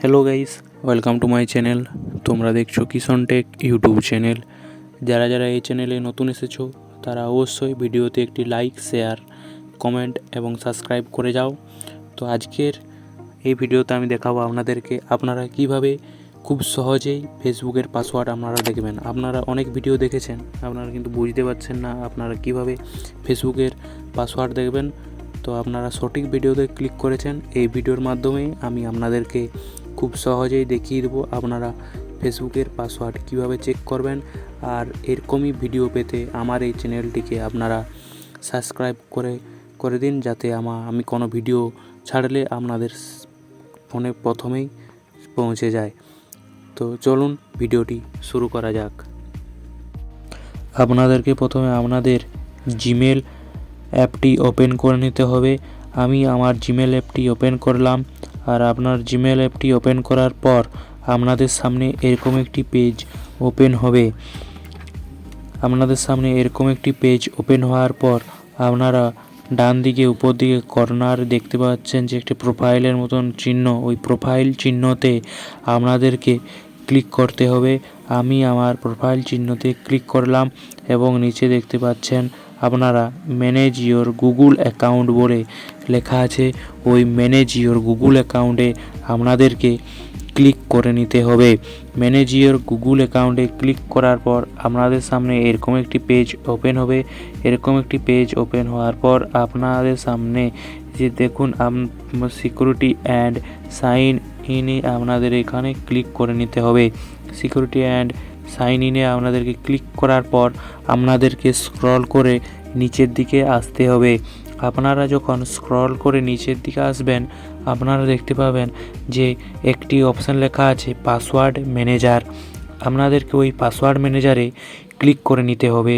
Hello guys welcome to my channel তোমরা দেখছ Kishan take YouTube channel যারা যারা এই চ্যানেলে নতুন এসেছ, তারা অবশ্যই ভিডিওতে একটি লাইক শেয়ার কমেন্ট এবং সাবস্ক্রাইব করে যাও। তো আজকের এই ভিডিওতে আমি দেখাবো আপনাদেরকে আপনারা কীভাবে খুব সহজেই ফেসবুকের পাসওয়ার্ড আপনারা দেখবেন। আপনারা অনেক ভিডিও দেখেছেন, আপনারা কিন্তু বুঝতে পারছেন না আপনারা কীভাবে ফেসবুকের পাসওয়ার্ড দেখবেন। তো আপনারা সঠিক ভিডিওতে ক্লিক করেছেন, এই ভিডিওর মাধ্যমেই আমি আপনাদেরকে খুব সহজেই দেখিয়ে দেবো আপনারা ফেসবুকের পাসওয়ার্ড কীভাবে চেক করবেন। আর এরকমই ভিডিও পেতে আমার এই চ্যানেলটিকে আপনারা সাবস্ক্রাইব করে করে দিন যাতে আমা, আমি কোনো ভিডিও ছাড়লে আপনাদের ফোনে প্রথমেই পৌঁছে যায়। তো চলুন ভিডিওটি শুরু করা যাক। আপনাদেরকে প্রথমে আপনাদের জিমেল অ্যাপটি ওপেন করে নিতে হবে। আমি আমার জিমেল অ্যাপটি ওপেন করলাম। আর আপনার জিমেল অ্যাপটি ওপেন করার পর আপনাদের সামনে এরকম একটি পেজ ওপেন হবে। আপনাদের সামনে এরকম একটি পেজ ওপেন হওয়ার পর আপনারা ডান দিকে উপর দিকে কর্নার দেখতে পাচ্ছেন যে একটি প্রোফাইলের মতন চিহ্ন। ওই প্রোফাইল চিহ্নতে আপনাদেরকে ক্লিক করতে হবে। আমি আমার প্রোফাইল চিহ্নতে ক্লিক করলাম এবং নিচে দেখতে পাচ্ছেন আপনারা ম্যানেজ ইওর গুগল অ্যাকাউন্ট বলে লেখা আছে, ওই ম্যানেজ ইওর গুগল অ্যাকাউন্টে আপনাদেরকে ক্লিক করে নিতে হবে। ম্যানেজ ইওর গুগল অ্যাকাউন্টে ক্লিক করার পর আপনাদের সামনে এরকম একটি পেজ ওপেন হবে। এরকম একটি পেজ ওপেন হওয়ার পর আপনাদের সামনে যে দেখুন সিকিউরিটি অ্যান্ড সাইন ইনে আপনাদের এখানে ক্লিক করে নিতে হবে। সিকিউরিটি অ্যান্ড সাইন ইনে আপনাদেরকে ক্লিক করার পর আপনাদেরকে স্ক্রল করে নিচের দিকে আসতে হবে। আপনারা যখন স্ক্রল করে নিচের দিকে আসবেন, আপনারা দেখতে পাবেন যে একটি অপশান লেখা আছে পাসওয়ার্ড ম্যানেজার আপনাদেরকে ওই পাসওয়ার্ড ম্যানেজারে ক্লিক করে নিতে হবে।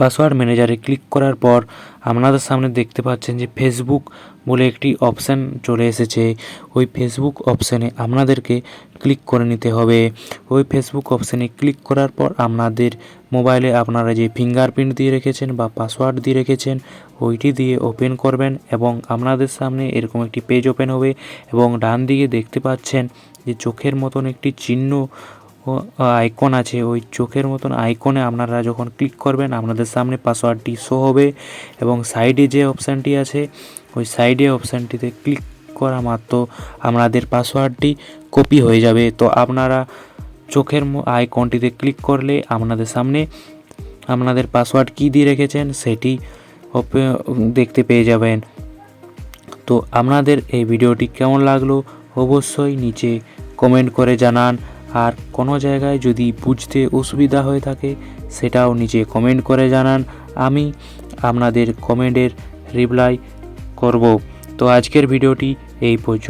পাসওয়ার্ড ম্যানেজারে ক্লিক করার পর আপনাদের সামনে দেখতে পাচ্ছেন যে ফেসবুক বলে একটি অপশান চলে এসেছে। ওই ফেসবুক অপশানে আপনাদেরকে ক্লিক করে নিতে হবে। ওই ফেসবুক অপশানে ক্লিক করার পর আপনাদের মোবাইলে আপনারা যে ফিঙ্গারপ্রিন্ট দিয়ে রেখেছেন বা পাসওয়ার্ড দিয়ে রেখেছেন, ওইটি দিয়ে ওপেন করবেন এবং আপনাদের সামনে এরকম একটি পেজ ওপেন হবে এবং ডান দিকে দেখতে পাচ্ছেন যে চোখের মতন একটি চিহ্ন আইকন আছে। ওই চোখের মতন আইকনে আপনারা যখন ক্লিক করবেন, আপনাদের সামনে পাসওয়ার্ডটি শো হবে এবং সাইডে যে অপশানটি আছে, ওই সাইডে অপশানটিতে ক্লিক করা মাত্র আপনাদের পাসওয়ার্ডটি কপি হয়ে যাবে। তো আপনারা চোখের আইকনটিতে ক্লিক করলে আপনাদের সামনে আপনাদের পাসওয়ার্ড কী দিয়ে রেখেছেন, সেটি দেখতে পেয়ে যাবেন। তো আপনাদের এই ভিডিওটি কেমন লাগল, অবশ্যই নিচে কমেন্ট করে জানান। আর কোনো জায়গায় যদি বুঝতে অসুবিধা হয়ে থাকে, সেটাও নিজে কমেন্ট করে জানান। আমি আপনাদের কমেন্টের রিপ্লাই করব। তো আজকের ভিডিওটি এই পর্যন্ত।